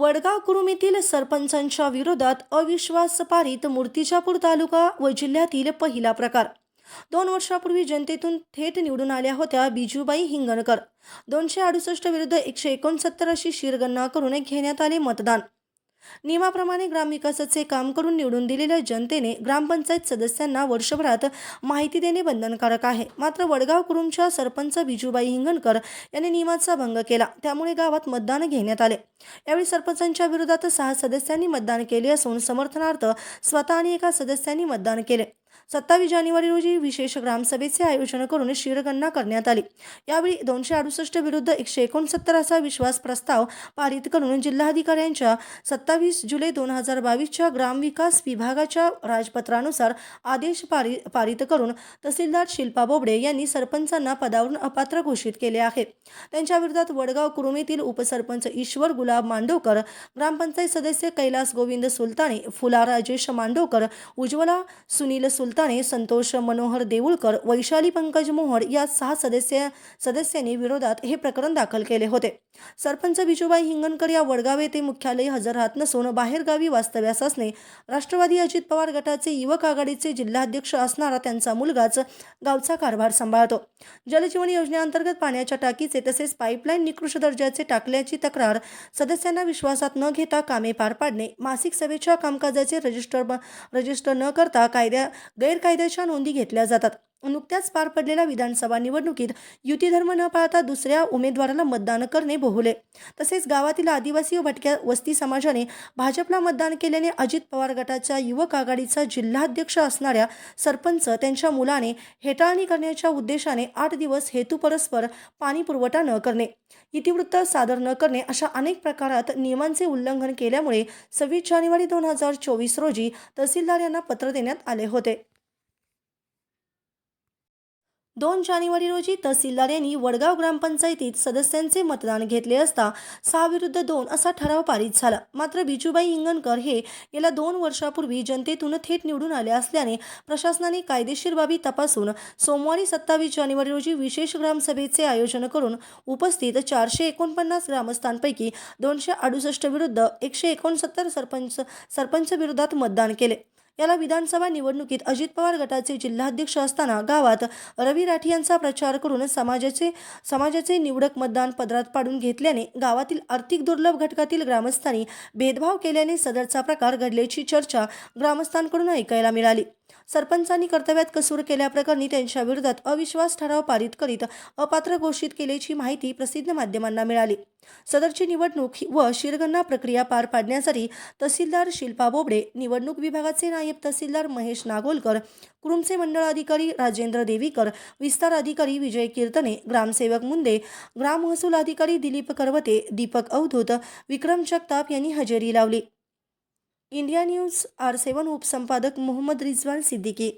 वडगाव कुरुम येथील सरपंचांच्या विरोधात अविश्वास पारित मूर्तिजापूर तालुका व जिल्ह्यातील पहिला प्रकार. दोन वर्षापूर्वी जनतेतून थेट निवडून आल्या होत्या बिजूबाई हिंगणकर. दोनशे अडुसष्ट विरुद्ध एकशे एकोणसत्तर अशी शिरगणना करून घेण्यात आले मतदान. नियमाप्रमाणे ग्रामविकासाचे काम करून निवडून दिलेल्या जनतेने ग्रामपंचायत सदस्यांना वर्षभरात माहिती देणे बंधनकारक आहे. मात्र वडगाव कुरुमच्या सरपंच बिजूबाई हिंगणकर यांनी नियमाचा भंग केला. त्यामुळे गावात मतदान घेण्यात आले. यावेळी सरपंचांच्या विरोधात सहा सदस्यांनी मतदान केले असून समर्थनार्थ स्वतः आणि एका सदस्यांनी मतदान केले. सत्तावीस जानेवारी रोजी विशेष ग्रामसभेचे आयोजन करून शिरगणना करण्यात आली. यावेळी दोनशे अडुसष्ट विरुद्ध एकशे एकोणसत्तर असा विश्वास प्रस्ताव पारित करून जिल्हाधिकाऱ्यांच्या सत्तावीस जुलै दोन हजार बावीसच्या ग्रामविकास विभागाच्या राजपत्रानुसार आदेश पारि पारित करून तहसीलदार शिल्पा बोबडे यांनी सरपंचांना पदावरून अपात्र घोषित केले आहे. त्यांच्या विरोधात वडगाव कुरुम येथील उपसरपंच ईश्वर गुलाब मांडवकर ग्रामपंचायत सदस्य कैलास गोविंद सुलताने फुला राजेश मांडवकर उज्ज्वला सुनील सुलताने संतोष मनोहर देऊळकर वैशाली पंकज मोहर या सहा सदस्य सदस्यांनी विरोधात हे प्रकरण दाखल केले होते. सरपंच बिजूबाई हिंगणकर या वडगाव येथे मुख्यालय हजर राहत नसून बाहेरगावी वास्तव्यास असणे राष्ट्रवादी अजित पवार गटाचे युवक आघाडीचे जिल्हाध्यक्ष असणारा त्यांचा मुलगाच गावचा कारभार सांभाळतो. जलजीवन योजनेअंतर्गत पाण्याच्या टाकीचे तसेच पाईपलाईन निकृष्ट दर्जाचे टाकल्याची तक्रार सदस्यांना विश्वासात न घेता कामे पार पाडणे मासिक सभेच्या कामकाजाचे रजिस्टर ब- रजिस्टर न करता कायद्या गैरकायद्याच्या नोंदी घेतल्या जातात. नुकत्याच पार पडलेल्या विधानसभा निवडणुकीत युती धर्म न पाळता दुसऱ्या उमेदवाराला मतदान करणे बोहले. तसेच गावातील आदिवासी व भटक्या वस्ती समाजाने भाजपला मतदान केल्याने अजित पवार गटाच्या युवक आघाडीचा जिल्हाध्यक्ष असणाऱ्या सरपंच त्यांच्या मुलाने हेटाळणी करण्याच्या उद्देशाने आठ दिवस हेतू परस्पर पाणी पुरवठा न करणे इतिवृत्त सादर न करणे अशा अनेक प्रकारात नियमांचे उल्लंघन केल्यामुळे सव्वीस जानेवारी दोन हजार चोवीस रोजी तहसीलदार यांना पत्र देण्यात आले होते. दोन जानेवारी रोजी तहसीलदार यांनी वडगाव ग्रामपंचायतीत सदस्यांचे मतदान घेतले असता सहा विरुद्ध दोन असा ठराव पारित झाला. मात्र बिजूबाई हिंगणकर हे गेल्या दोन वर्षापूर्वी जनतेतून थेट निवडून आले असल्याने प्रशासनाने कायदेशीर बाबी तपासून सोमवारी सत्तावीस जानेवारी रोजी विशेष ग्रामसभेचे आयोजन करून उपस्थित चारशे एकोणपन्नास ग्रामस्थांपैकी दोनशे अडुसष्ट विरुद्ध एकशे एकोणसत्तर सरपंच सरपंच विरोधात मतदान केले. याला विधानसभा निवडणुकीत अजित पवार गटाचे जिल्हाध्यक्ष असताना गावात रवी राठी यांचा प्रचार करून समाजाचे समाजाचे निवडक मतदान पदरात पाडून घेतल्याने गावातील आर्थिक दुर्लभ घटकातील ग्रामस्थांनी भेदभाव केल्याने सदरचा प्रकार घडल्याची चर्चा ग्रामस्थांकडून ऐकायला मिळाली. सरपंचांनी कर्तव्यात कसूर केल्याप्रकरणी त्यांच्या विरोधात अविश्वास ठराव पारित करीत अपात्र घोषित केल्याची माहिती प्रसिद्ध माध्यमांना मिळाली. सदरची निवडणूक ही- व शिरगणना प्रक्रिया पार पाडण्यासाठी तहसीलदार शिल्पा बोबडे निवडणूक विभागाचे नायब तहसीलदार महेश नागोलकर कुरुमचे मंडळ अधिकारी राजेंद्र देवीकर विस्तार अधिकारी विजय कीर्तने ग्रामसेवक मुंदे ग्राम महसूल अधिकारी दिलीप करवते दीपक अवधूत विक्रम जगताप यांनी हजेरी लावली. इंडिया न्यूज आर सेवन उपसंपादक मोहम्मद रिजवान सिद्दीकी.